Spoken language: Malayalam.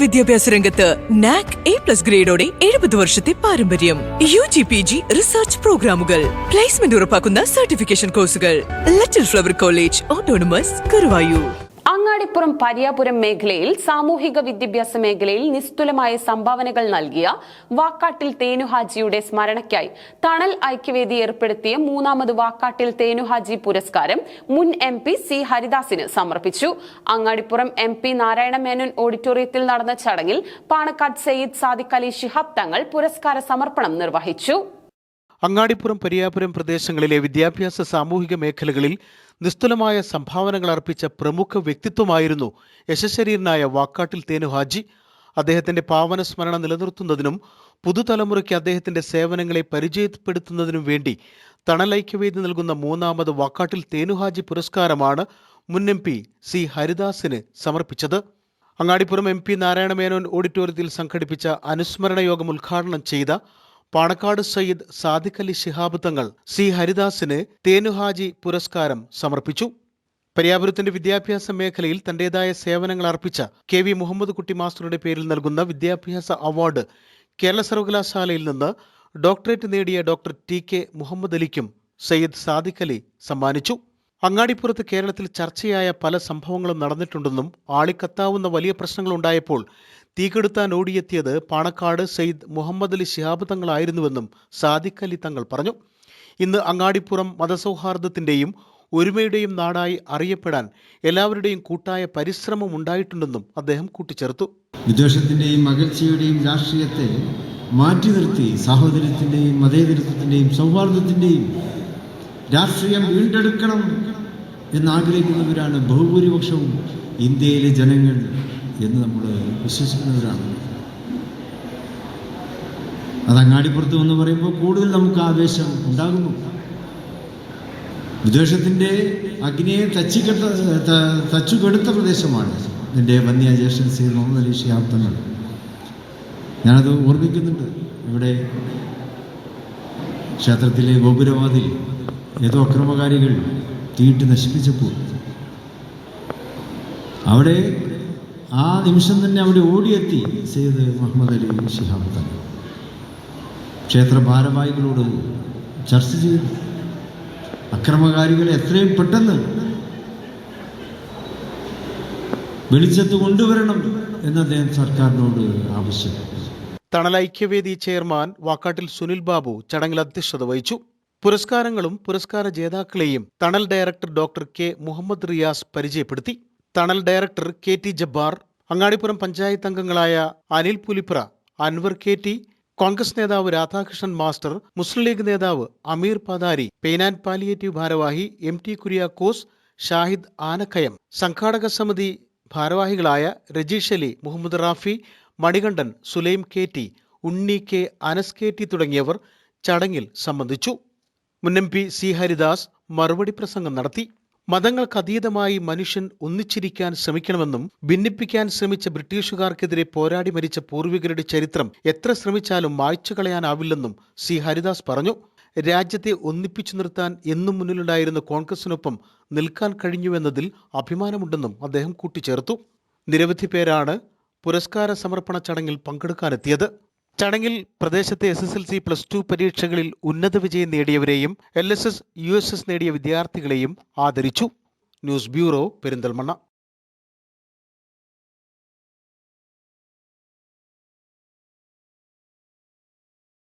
വിദ്യാഭ്യാസ രംഗത്ത് നാക് എ പ്ലസ് ഗ്രേഡോടെ എഴുപത് വർഷത്തെ പാരമ്പര്യം. U G P G research പ്രോഗ്രാമുകൾ പ്ലേസ്മെന്റ് ഉറപ്പാക്കുന്ന സർട്ടിഫിക്കേഷൻ കോഴ്സുകൾ little flower college autonomous Guruvayur Angadipuram Pariyapuram മേഖലയിൽ സാമൂഹിക വിദ്യാഭ്യാസ മേഖലയിൽ നിസ്തുലമായ സംഭാവനകൾ നൽകിയ വാക്കാട്ടിൽ തേനുഹാജിയുടെ സ്മരണയ്ക്കായി തണൽ ഐക്യവേദി ഏർപ്പെടുത്തിയ മൂന്നാമത് വാക്കാട്ടിൽ തേനുഹാജി പുരസ്കാരം മുൻ എം പി സി ഹരിദാസിന് സമർപ്പിച്ചു. അങ്ങാടിപ്പുറം എം പി നാരായണ മേനോൻ ഓഡിറ്റോറിയത്തിൽ നടന്ന ചടങ്ങിൽ പാണക്കാട് സയ്യിദ് സാദിഖ് അലി ശിഹാബ് തങ്ങൾ പുരസ്കാര സമർപ്പണം നിർവഹിച്ചു. അങ്ങാടിപ്പുറം പരിയാപുരം പ്രദേശങ്ങളിലെ വിദ്യാഭ്യാസ സാമൂഹിക മേഖലകളിൽ നിസ്തുലമായ സംഭാവനകൾ അർപ്പിച്ച പ്രമുഖ വ്യക്തിത്വമായിരുന്നു യശശരീരനായ വാക്കാട്ടിൽ തേനു ഹാജി അദ്ദേഹത്തിന്റെ പാവന സ്മരണ നിലനിർത്തുന്നതിനും പുതുതലമുറയ്ക്ക് അദ്ദേഹത്തിന്റെ സേവനങ്ങളെ പരിചയപ്പെടുത്തുന്നതിനും വേണ്ടി തണലൈക്യവേദി നൽകുന്ന മൂന്നാമത് വാക്കാട്ടിൽ തേനുഹാജി പുരസ്കാരമാണ് മുൻ എം പി സി ഹരിദാസിന് സമർപ്പിച്ചത്. അങ്ങാടിപ്പുറം എം പി നാരായണ മേനോൻ ഓഡിറ്റോറിയത്തിൽ സംഘടിപ്പിച്ച അനുസ്മരണ യോഗം ഉദ്ഘാടനം ചെയ്ത പാണക്കാട് സയ്യിദ് സാദിഖ് അലി ശിഹാബ് തങ്ങൾ സി ഹരിദാസിന് തേനുഹാജി പുരസ്കാരം സമർപ്പിച്ചു. പരിയാപുരത്തിന്റെ വിദ്യാഭ്യാസ മേഖലയിൽ തന്റേതായ സേവനങ്ങൾ അർപ്പിച്ച കെ വി മുഹമ്മദ് കുട്ടി മാസ്റ്ററുടെ പേരിൽ നൽകുന്ന വിദ്യാഭ്യാസ അവാർഡ് കേരള സർവകലാശാലയിൽ നിന്ന് ഡോക്ടറേറ്റ് നേടിയ ഡോക്ടർ ടി കെ മുഹമ്മദ് അലിക്കും സയ്യിദ് സാദിഖ് അലി സമ്മാനിച്ചു. അങ്ങാടിപ്പുറത്ത് കേരളത്തിൽ ചർച്ചയായ പല സംഭവങ്ങളും നടന്നിട്ടുണ്ടെന്നും ആളിക്കത്താവുന്ന വലിയ പ്രശ്നങ്ങളുണ്ടായപ്പോൾ തീകെടുത്താൻ ഓടിയെത്തിയത് പാണക്കാട് സെയ്ദ് മുഹമ്മദ് അലി ശിഹാബ് തങ്ങളായിരുന്നുവെന്നും സാദിഖ് അലി തങ്ങൾ പറഞ്ഞു. ഇന്ന് അങ്ങാടിപ്പുറം മതസൗഹാർദ്ദത്തിന്റെയും ഒരുമയുടെയും നാടായി അറിയപ്പെടാൻ എല്ലാവരുടെയും കൂട്ടായ പരിശ്രമം ഉണ്ടായിട്ടുണ്ടെന്നും അദ്ദേഹം കൂട്ടിച്ചേർത്തു. വിദ്വേഷത്തിന്റെയും അകൽച്ചയുടെയും രാഷ്ട്രീയത്തെ മാറ്റി നിർത്തി സാഹോദര്യത്തിന്റെയും മതേതരത്വത്തിന്റെയും സൗഹാർദ്ദത്തിന്റെയും രാഷ്ട്രീയം വീണ്ടെടുക്കണം എന്നാഗ്രഹിക്കുന്നവരാണ് ബഹുഭൂരിപക്ഷവും ഇന്ത്യയിലെ ജനങ്ങൾ. എന്ന് നമ്മൾ വിശ്വസിക്കുന്നവരാണ് അത് അങ്ങാടിപ്പുറത്ത് എന്ന് പറയുമ്പോൾ കൂടുതൽ നമുക്ക് ആവേശം ഉണ്ടാകുന്നു. വിദ്വേഷത്തിന്റെ അഗ്നിയെ തച്ചിക്കെട്ട തച്ചു തച്ചുകെടുത്ത പ്രദേശമാണ് എന്റെ വന്യ ജ്യേഷ്ഠൻ സി മുഹമ്മദ് അലി തങ്ങൾ. ഞാനത് ഓർമ്മിക്കുന്നുണ്ട്. ഇവിടെ ക്ഷേത്രത്തിലെ ഗോപുരവാതിൽ ഏതോ അക്രമകാരികൾ തീയിട്ട് നശിപ്പിച്ചപ്പോൾ. അവിടെ ആ നിമിഷം തന്നെ അവിടെ ഓടിയെത്തി സെയ്ദ് മുഹമ്മദ് അലി ഷിഹാബ് തങ്ങൾ ക്ഷേത്ര ഭാരവാഹികളോട് ചർച്ച ചെയ്തു. അക്രമകാരികളെ എത്രയും പെട്ടെന്ന് വെളിച്ചത്ത് കൊണ്ടുവരണം എന്ന് അദ്ദേഹം സർക്കാരിനോട് ആവശ്യപ്പെട്ടു. തണൽ ഐക്യവേദി ചെയർമാൻ വാക്കാട്ടിൽ സുനിൽ ബാബു ചടങ്ങിൽ അധ്യക്ഷത വഹിച്ചു. പുരസ്കാരങ്ങളും പുരസ്കാര ജേതാക്കളെയും Thanal director doctor K Muhammad Riyas പരിചയപ്പെടുത്തി. Thanal director K T Jabbar Angadipuram panchayat അംഗങ്ങളായ അനിൽ പുലിപ്ര അൻവർ കെ ടി കോൺഗ്രസ് നേതാവ് രാധാകൃഷ്ണൻ മാസ്റ്റർ മുസ്ലിം ലീഗ് നേതാവ് Ameer Padari pain and palliative ഭാരവാഹി എം ടി കുര്യാക്കോസ് ഷാഹിദ് ആനക്കയം സംഘാടക സമിതി ഭാരവാഹികളായ Rajeesh Ali Muhammad Rafi Manikandan Sulaim K T Unni K Anas K T തുടങ്ങിയവർ ചടങ്ങിൽ സംബന്ധിച്ചു. മുൻ എം പി സി ഹരിദാസ് മറുപടി പ്രസംഗം നടത്തി. മതങ്ങൾക്കതീതമായി മനുഷ്യൻ ഒന്നിച്ചിരിക്കാൻ ശ്രമിക്കണമെന്നും ഭിന്നിപ്പിക്കാൻ ശ്രമിച്ച ബ്രിട്ടീഷുകാർക്കെതിരെ പോരാടി മരിച്ച പൂർവികരുടെ ചരിത്രം എത്ര ശ്രമിച്ചാലും മായ്ച്ചു കളയാനാവില്ലെന്നും സി ഹരിദാസ് പറഞ്ഞു. രാജ്യത്തെ ഒന്നിപ്പിച്ചു നിർത്താൻ എന്നും മുന്നിലുണ്ടായിരുന്ന കോൺഗ്രസിനൊപ്പം നിൽക്കാൻ കഴിഞ്ഞുവെന്നതിൽ അഭിമാനമുണ്ടെന്നും അദ്ദേഹം കൂട്ടിച്ചേർത്തു. നിരവധി പേരാണ് പുരസ്കാര സമർപ്പണ ചടങ്ങിൽ പങ്കെടുക്കാനെത്തിയത്. ചടങ്ങിൽ പ്രദേശത്തെ S S L C plus two പരീക്ഷകളിൽ ഉന്നത വിജയം നേടിയവരെയും L S S U S S നേടിയ വിദ്യാർത്ഥികളെയും ആദരിച്ചു. News bureau Perinthalmanna.